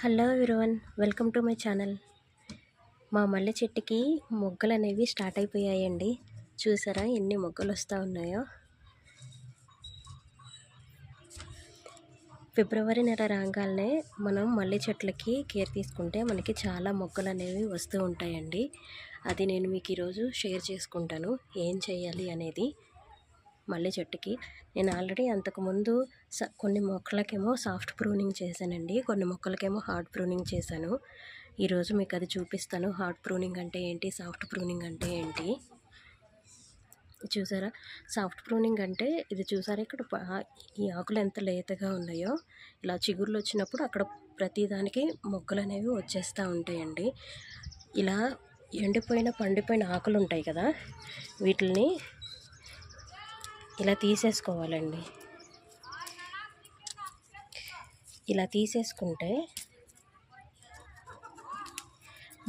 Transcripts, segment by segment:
Hello everyone welcome to my channel. మా మల్లె చెట్టుకి మొగ్గలు అనేవి స్టార్ట్ అయిపోయాయండి. చూసారా ఎన్ని మొగ్గలు వస్తూ ఉన్నాయో? ఫిబ్రవరి నెల రాగానే మనం మల్లె చెట్లకి కేర్ తీసుకుంటే మనకి చాలా మొగ్గలు అనేవి వస్తూ ఉంటాయండి. అది నేను మీకు ఈరోజు షేర్ చేసుకుంటాను. ఏం చేయాలి అనేది మల్లె చెట్టుకి. నేను ఆల్రెడీ అంతకుముందు స కొన్ని మొక్కలకేమో సాఫ్ట్ ప్రూనింగ్ చేశానండి. కొన్ని మొక్కలకేమో హార్డ్ ప్రూనింగ్ చేశాను. ఈరోజు మీకు అది చూపిస్తాను. హార్డ్ ప్రూనింగ్ అంటే ఏంటి? సాఫ్ట్ ప్రూనింగ్ అంటే ఏంటి? చూసారా? సాఫ్ట్ ప్రూనింగ్ అంటే ఇది చూసారా? ఇక్కడ ఈ ఆకులు ఎంత లేతగా ఉన్నాయో. ఇలా చిగుర్లు వచ్చినప్పుడు అక్కడ ప్రతిదానికి మొక్కలు అనేవి వచ్చేస్తూ ఉంటాయండి. ఇలా ఎండిపోయిన పండిపోయిన ఆకులు ఉంటాయి కదా. వీటిని ఇలా తీసేసుకోవాలండి. ఇలా తీసేసుకుంటే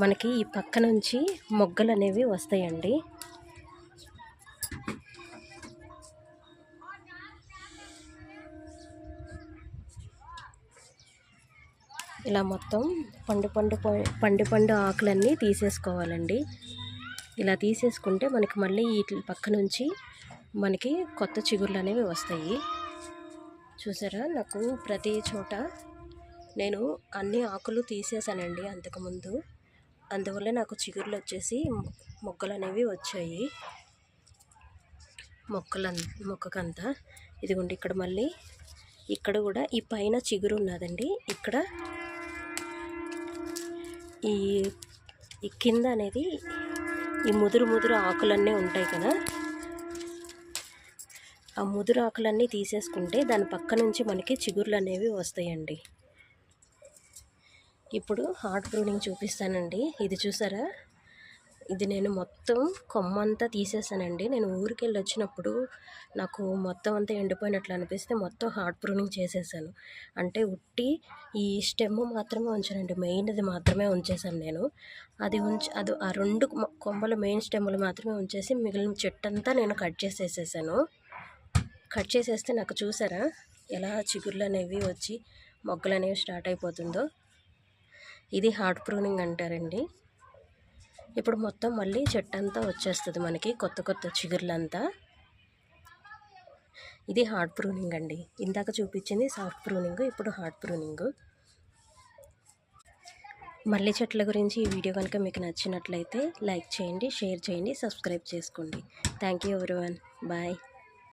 మనకి ఈ పక్క నుంచి మొగ్గలు అనేవి వస్తాయండి. ఇలా మొత్తం పండు పండు పండు పండు ఆకులన్నీ తీసేసుకోవాలండి. ఇలా తీసేసుకుంటే మనకి మళ్ళీ వీటి పక్క నుంచి మనకి కొత్త చిగుర్లు అనేవి వస్తాయి. చూసారా? నాకు ప్రతి చోట నేను అన్ని ఆకులు తీసేసానండి అంతకుముందు. అందువల్ల నాకు చిగుర్లు వచ్చేసి మొక్కలు అనేవి వచ్చాయి. మొక్కల మొక్కకంతా. ఇదిగోండి ఇక్కడ మళ్ళీ. ఇక్కడ కూడా ఈ పైన చిగురు ఉన్నదండి. ఇక్కడ ఈ ఈ కింద అనేది ఈ ముదురు ముదురు ఆకులన్నీ ఉంటాయి కదా? ఆ ముదురు ఆకులన్నీ తీసేసుకుంటే దాని పక్క నుంచి మనకి చిగుర్లు అనేవి వస్తాయండి. ఇప్పుడు హార్ట్ ప్రూనింగ్ చూపిస్తానండి. ఇది చూసారా? ఇది నేను మొత్తం కొమ్మంతా తీసేసానండి. నేను ఊరికి వెళ్ళి వచ్చినప్పుడు నాకు మొత్తం అంతా ఎండిపోయినట్లు అనిపిస్తే మొత్తం హార్ట్ ప్రూనింగ్ చేసేసాను. అంటే ఉట్టి ఈ స్టెమ్ మాత్రమే ఉంచానండి. మెయిన్ అది మాత్రమే ఉంచేసాను నేను. అది ఉంచి అది ఆ రెండు కొమ్మలు మెయిన్ స్టెమ్లు మాత్రమే ఉంచేసి మిగిలిన చెట్టు అంతా నేను కట్ చేసేసేసాను. కట్ చేసేస్తే నాకు చూసారా? ఎలా చిగుర్లు అనేవి వచ్చి మొగ్గలు అనేవి స్టార్ట్ అయిపోతుందో. ఇది హార్ట్ ప్రూనింగ్ అంటారండి. ఇప్పుడు మొత్తం మళ్ళీ చెట్టు అంతా వచ్చేస్తుంది మనకి కొత్త కొత్త చిగుర్లంతా. ఇది హార్ట్ ప్రూనింగ్ అండి. ఇందాక చూపించింది సాఫ్ట్ ప్రూనింగ్ ఇప్పుడు హార్ట్ ప్రూనింగ్. మల్లె చెట్ల గురించి ఈ వీడియో కనుక మీకు నచ్చినట్లయితే లైక్ చేయండి షేర్ చేయండి సబ్స్క్రైబ్ చేసుకోండి. Thank you everyone. బాయ్.